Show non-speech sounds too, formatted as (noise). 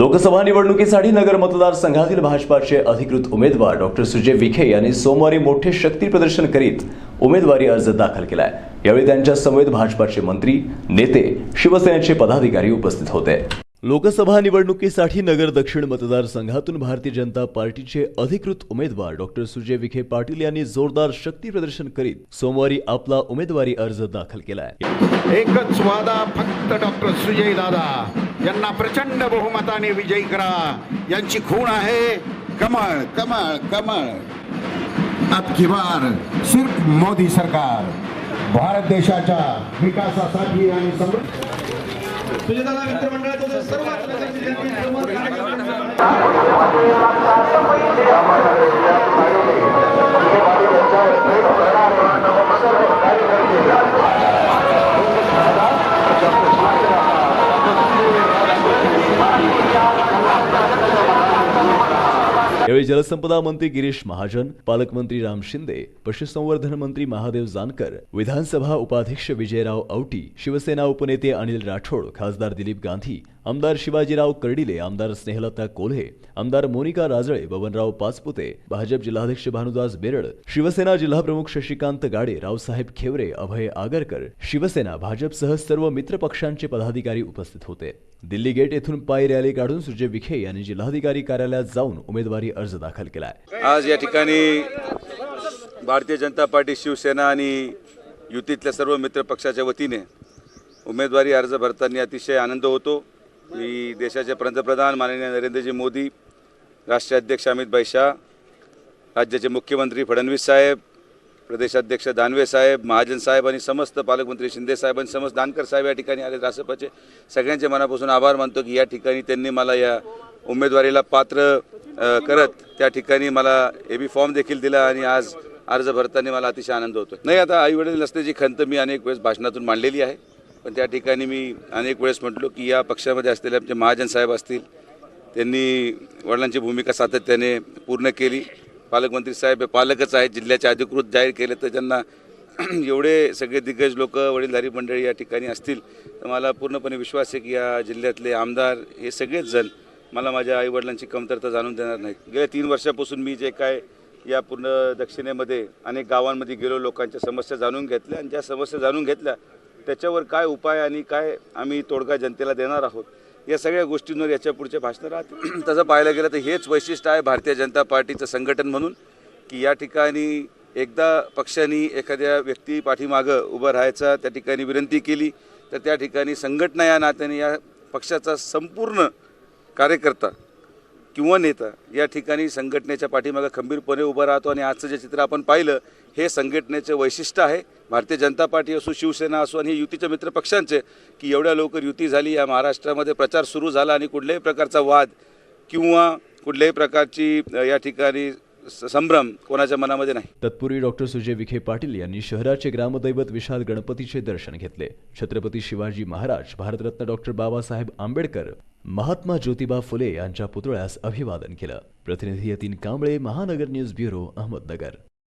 लोकसभा निवडणुकीसाठी नगर मतदारसंघातील भाजपाचे अधिकृत उमेदवार डॉक्टर सुजय विखे यांनी सोमवारी मोठे शक्ती प्रदर्शन करीत उमेदवारी अर्ज दाखल केलाय. यावेळी त्यांच्या समवेत भाजपाचे मंत्री नेते शिवसेनेचे पदाधिकारी उपस्थित होते. लोकसभा निवडणुकीसाठी नगर दक्षिण मतदारसंघातून भारतीय जनता पार्टीचे अधिकृत उमेदवार डॉक्टर सुजय विखे पाटील यांनी जोरदार शक्ती प्रदर्शन करीत सोमवारी आपला उमेदवारी अर्ज दाखल केलाय. एकच वादा फक्त डॉक्टर सुजय दादा. यांना प्रचंड बहुमताने विजयी करा. यांची खूण आहे कमळ कमळ कमळ. अब बार सिर्फ मोदी सरकार. भारत देशाच्या विकासासाठी आणि समृद्ध सुजयदादा मित्रमंडळाचे यावेळी जलसंपदा मंत्री गिरीश महाजन पालकमंत्री राम शिंदे पशुसंवर्धन मंत्री महादेव जानकर विधानसभा उपाध्यक्ष विजयराव औटी शिवसेना उपनेते अनिल राठोड खासदार दिलीप गांधी आमदार शिवाजीराव कर्डिले आमदार स्नेहलता कोल्हे आमदार मोनिका राजळे बबनराव पाचपुते भाजप जिल्हाध्यक्ष भानुदास बेरड शिवसेना जिल्हाप्रमुख शशिकांत गाडे रावसाहेब खेवरे अभय आगरकर शिवसेना भाजपसह सर्व मित्रपक्षांचे पदाधिकारी उपस्थित होते. दिल्ली गेट येथून पायी रॅली काढून सुजय विखे यांनी जिल्हाधिकारी कार्यालयात जाऊन उमेदवारी अर्ज दाखल केलाय. आज या ठिकाणी भारतीय जनता पार्टी शिवसेना आणि युतीतल्या सर्व मित्र पक्षाच्या वतीने उमेदवारी अर्ज भरताना अतिशय आनंद होतो. मी देशाचे पंतप्रधान माननीय नरेंद्रजी मोदी राष्ट्रीय अध्यक्ष अमित शाह राज्याचे मुख्यमंत्री फडणवीस साहेब प्रदेशाध्यक्ष दानवे साहेब महाजन साहेब आणि समस्त पालकमंत्री शिंदे साहेब आणि समस्त दानकर साहेब या ठिकाणी आले. रासपाचे सगळ्यांचे मनापासून आभार मानतो की या ठिकाणी त्यांनी मला या उमेदवारीला पात्र करत त्या ठिकाणी मला ए बी फॉर्म देखील दिला आणि आज अर्ज भरताना मला अतिशय आनंद होतो नाही आता आई वडील नसण्याची खंत मी अनेक वेळेस भाषणातून मांडलेली आहे. पण त्या ठिकाणी मी अनेक वेळेस म्हटलो की या पक्षामध्ये असलेले आमचे महाजन साहेब असतील त्यांनी वडिलांची भूमिका सातत्याने पूर्ण केली. पालकमंत्री साहेब हे पालकच आहेत. जिल्ह्याचे अधिकृत जाहीर केले तर ज्यांना (clears throat) एवढे सगळे दिग्गज लोक वडीलधारी मंडळी या ठिकाणी असतील तर मला पूर्णपणे विश्वास आहे की या जिल्ह्यातले आमदार हे सगळेच जण मला माझ्या आईवडिलांची कमतरता जाणून देणार नाहीत. गेल्या तीन वर्षापासून मी जे काय या पूर्ण दक्षिणेमध्ये अनेक गावांमध्ये गेलो लोकांच्या समस्या जाणून घेतल्या आणि ज्या समस्या जाणून घेतल्या त्याच्यावर काय उपाय आणि काय आम्ही तोडगा जनतेला देणार आहोत या सगळ्या गोष्टींवर याच्या पुढचे भाषणं राहतील. (clears throat) तसं पाहायला गेलं तर हेच वैशिष्ट्य आहे भारतीय जनता पार्टीचं संघटन म्हणून की या ठिकाणी एकदा पक्षाने एखाद्या व्यक्ती पाठीमागं उभं राहायचा त्या ठिकाणी विनंती केली तर त्या ठिकाणी संघटना या नात्याने या पक्षाचा संपूर्ण कार्यकर्ता किंवा नेता या ठिकाणी संघटनेच्या पाठीमागं खंबीरपणे उभं राहतो आणि आजचं जे चित्र आपण पाहिलं हे संघटनेचं वैशिष्ट्य आहे. भारतीय जनता पार्टी असो शिवसेना असो आणि हे युतीच्या मित्र पक्षांचे की एवढ्या लवकर युती झाली या महाराष्ट्रामध्ये प्रचार सुरू झाला आणि कुठल्याही प्रकारचा वाद किंवा कुठल्याही प्रकारची या ठिकाणी स- संभ्रम कोणाच्या मनामध्ये नाही. तत्पूर्वी डॉक्टर सुजय विखे पाटील यांनी शहराचे ग्रामदैवत विशाल गणपतीचे दर्शन घेतले. छत्रपती शिवाजी महाराज भारतरत्न डॉक्टर बाबासाहेब आंबेडकर महात्मा ज्योतिबा फुले यांच्या पुतळ्यास अभिवादन केलं. प्रतिनिधी यतीन कांबळे महानगर न्यूज ब्युरो अहमदनगर.